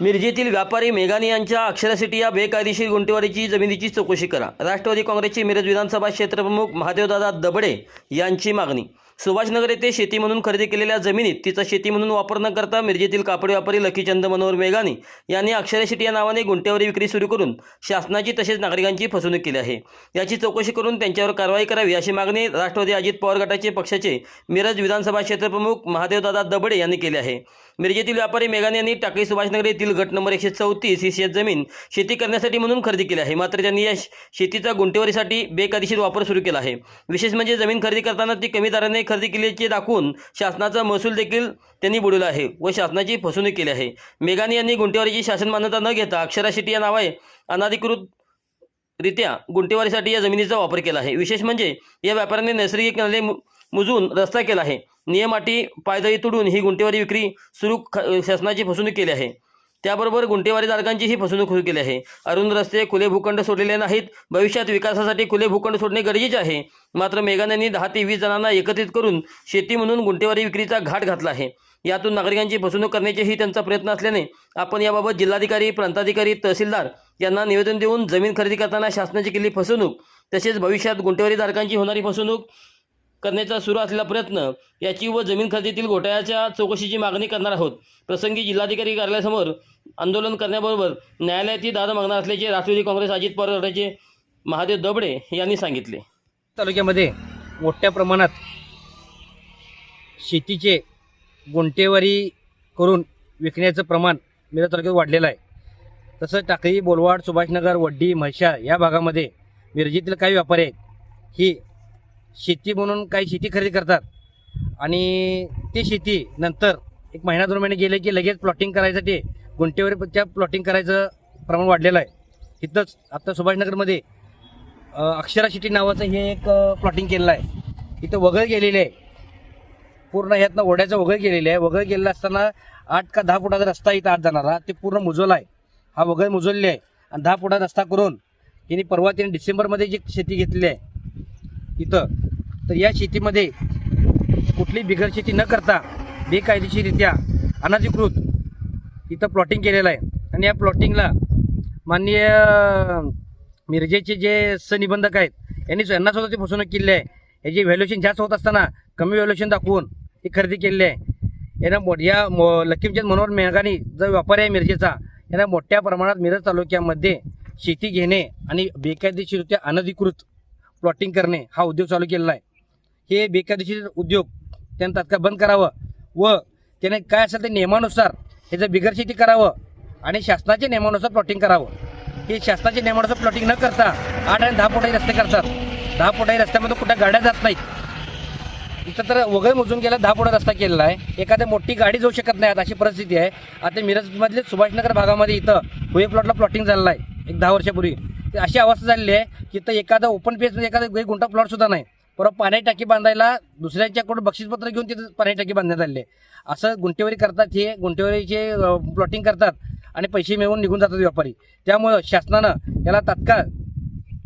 मिरजेतील व्यापारी मेघानी यांच्या अक्षरासिटी या बेकायदेशीर गुंटेवारीची जमिनीची चौकशी करा. राष्ट्रवादी काँग्रेसचे मिरज विधानसभा क्षेत्रप्रमुख महादेवदादा दबडे यांची मागणी. सुभाषनगर येथे शेती म्हणून खरेदी केलेल्या जमिनीत तिचा शेती म्हणून वापर न करता मिरजेतील कापड व्यापारी लकीचंद मनोहर मेघानी यांनी अक्षरा या नावाने गुंटेवारी विक्री सुरू करून शासनाची तसेच नागरिकांची फसवणूक केली आहे. याची चौकशी करून त्यांच्यावर कारवाई करावी अशी मागणी राष्ट्रवादी अजित पवार गटाचे पक्षाचे मिरज विधानसभा क्षेत्रप्रमुख महादेवदादा दबडे यांनी केली आहे. मिरजेतील व्यापारी मेघाने यांनी टाकळी सुभाषनगर येथील गट नंबर एकशे चौतीस ही शेतजमीन शेती करण्यासाठी म्हणून खरेदी केली आहे. मात्र त्यांनी या शेतीचा गुंटेवारीसाठी बेकायदेशीर वापर सुरू केला आहे. विशेष म्हणजे जमीन खरेदी करताना ती कमी दराने खरेदी केल्याचे दाखवून शासनाचा महसूल देखील त्यांनी बुडवला आहे व शासनाची फसवणूक केली आहे. मेघानी यांनी गुंटेवारीची शासन मान्यता न घेता अक्षरा शेट्टी या नावाने अनाधिकृत रित्या गुंटेवारीसाठी या जमिनीचा वापर केला आहे. विशेष म्हणजे या व्यापाऱ्यांनी नैसर्गिक नाले मुजून रस्ता केला आहे. नियमाटी पायदळी तुडून ही गुंटेवारी विक्री सुरू ख- शासनाची फसवणूक केली आहे. त्याबरोबर गुंटेवारीधारकांची ही फसवणूक सुरू केली आहे. अरुण रस्ते खुले भूखंड सोडलेले नाहीत. भविष्यात विकासासाठी खुले भूखंड सोडणे गरजेचे आहे. मात्र मेघान दहा ते वीस जणांना एकत्रित करून शेती म्हणून गुंटेवारी विक्रीचा घाट घातला आहे. यातून नागरिकांची फसवणूक करण्याचेही त्यांचा प्रयत्न असल्याने आपण याबाबत जिल्हाधिकारी प्रांताधिकारी तहसीलदार यांना निवेदन देऊन जमीन खरेदी करताना शासनाची केलेली फसवणूक तसेच भविष्यात गुंटेवारीधारकांची होणारी फसवणूक करण्याचा सुरू असलेला प्रयत्न याची व जमीन खरेदीतील घोटाळ्याच्या चौकशीची मागणी करणार आहोत. प्रसंगी जिल्हाधिकारी कार्यालयासमोर आंदोलन करण्याबरोबर न्यायालयातील दाद मागणार असल्याचे राष्ट्रवादी काँग्रेस अजित पवार गटाचे महादेव दबडे यांनी सांगितले. तालुक्यामध्ये मोठ्या प्रमाणात शेतीचे गुंटेवारी करून विकण्याचं प्रमाण मिरज तालुक्यात वाढलेलं आहे. तसंच टाकळी बोलवाड सुभाषनगर वड्डी म्हैशा या भागामध्ये मिरजीतील काही व्यापारी आहेत. ही शेती म्हणून काही शेती खरेदी करतात. आणि ती शेती नंतर एक महिना दोन महिने गेले की लगेच प्लॉटिंग करायसाठी त्या प्लॉटिंग करायचं प्रमाण वाढलेलं आहे. इथंच आत्ता सुभाषनगरमध्ये अक्षरा शेती नावाचं हे एक प्लॉटिंग केलेलं आहे. इथं वगळ गेलेले आहे. पूर्ण ह्यातनं ओढ्याचं वगळ गेलेलं आहे. वगळ गेलेलं असताना आठ का दहा फुटाचा रस्ता इथं आत जाणारा. ते पूर्ण मुजवला आहे. हा वगळ मुजवलेले आहे. आणि दहा फुटा रस्ता करून तिने परवा तिने डिसेंबरमध्ये जी शेती घेतली आहे इथं. तर या शेतीमध्ये कुठली बिगर शेती न करता बेकायदेशीररित्या अनधिकृत इथं प्लॉटिंग केलेलं आहे. आणि या प्लॉटिंगला माननीय मिरजेचे जे सनिबंधक आहेत यांनी यांना सुद्धा ती फसवणूक केली आहे. याची व्हॅल्युएशन जास्त होत असताना कमी व्हॅल्युएशन दाखवून ही खरेदी केलेली आहे. यांना मो या मो लक्ष्मीचंद मनोहर मेघानी जो व्यापारी आहे मिरजेचा यांना मोठ्या प्रमाणात मिरज तालुक्यामध्ये शेती घेणे आणि बेकायदेशीररित्या अनधिकृत प्लॉटिंग करणे हा उद्योग चालू केलेला आहे. हे बेकायदेशीर उद्योग त्यानं तात्काळ बंद करावं व त्याने काय असेल ते नियमानुसार ह्याचं बिगर शेती करावं आणि शासनाच्या नियमानुसार प्लॉटिंग करावं. हे शासनाच्या नियमानुसार प्लॉटिंग न करता आठ आणि दहा फुटाही रस्ते करतात. दहा फुटाही रस्त्यामध्ये कुठं गाड्या जात नाहीत. इथं तर वगैरे मोजून गेला दहा फुटा रस्ता केलेला आहे. एखाद्या मोठी गाडी जाऊ शकत नाही आता अशी परिस्थिती आहे. आता मिरजमधले सुभाषनगर भागामध्ये इथं हुए प्लॉटला प्लॉटिंग झालेलं आहे. एक दहा वर्षापूर्वी. अशी अवस्था झालेली आहे की तर एखादा ओपन पेजमध्ये एखादा एक गुंठा प्लॉटसुद्धा नाही. परत पाण्याची टाकी बांधायला दुसऱ्याच्याकडून बक्षीसपत्र घेऊन तिथं पाण्याची टाकी बांधण्यात आले आहे. असं गुंटेवारी करतात हे गुंटेवारीचे प्लॉटिंग करतात आणि पैसे मिळवून निघून जातात व्यापारी. त्यामुळं शासनानं याला तात्काळ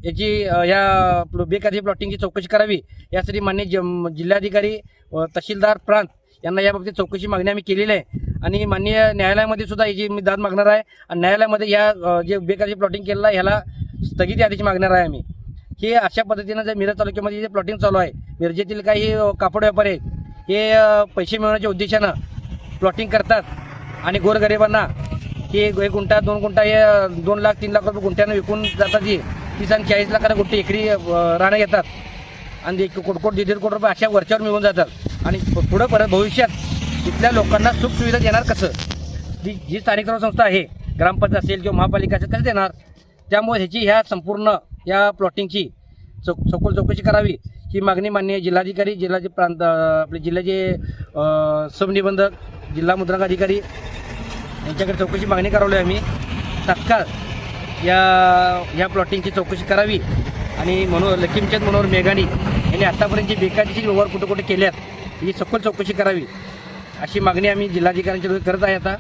याची ह्या या प्ल- बेकायदेशीर प्लॉटिंगची चौकशी करावी. यासाठी मान्य ज जिल्हाधिकारी तहसीलदार प्रांत यांना याबाबतीत चौकशी मागणी आम्ही केलेली आहे. आणि माननीय न्यायालयामध्ये सुद्धा याची मी दाद मागणार आहे आणि न्यायालयामध्ये या जे बेकायदेशीर प्लॉटिंग केलेलं आहे ह्याला स्थगिती आदेश मागणार आहे आम्ही. हे अशा पद्धतीनं जे मिरज तालुक्यामध्ये जे प्लॉटिंग चालू आहे मिरजेतील काही कापड व्यापारी आहेत हे पैसे मिळवण्याच्या उद्देशानं प्लॉटिंग करतात. आणि गोरगरिबांना हे एक गुंठा दोन गुंठा हे दोन लाख तीन लाख रुपये गुंठ्यानं विकून जातात जी. तीस आणि चाळीस लाखाला गुंठे एकरी राहणं घेतात. आणि एक कोट कोट दीड दीड कोटी रुपये अशा वरच्यावर मिळून जातात. आणि पुढं परत भविष्यात इथल्या लोकांना सुखसुविधा देणार कसं? जी जी स्थानिक संस्था आहे ग्रामपंचायत असेल किंवा महापालिका असेल कसं देणार? त्यामुळे ह्याची ह्या संपूर्ण या प्लॉटिंगची चौक सखोल चौकशी करावी ही मागणी मान्य जिल्हाधिकारी जिल्ह्याचे प्रांत आपले जिल्ह्याचे सबनिबंधक जिल्हा मुद्रांक अधिकारी यांच्याकडे चौकशी मागणी करावली आम्ही. तात्काळ या या प्लॉटिंगची चौकशी करावी. आणि मनोहर लखीमचंद मनोहर मेघानी यांनी आत्तापर्यंत जे बेकायदेशीर व्यवहार कुठे कुठे केल्यात? ही सखोल चौकशी करावी अशी मागणी आम्ही जिल्हाधिकाऱ्यांच्या करत आहे आता.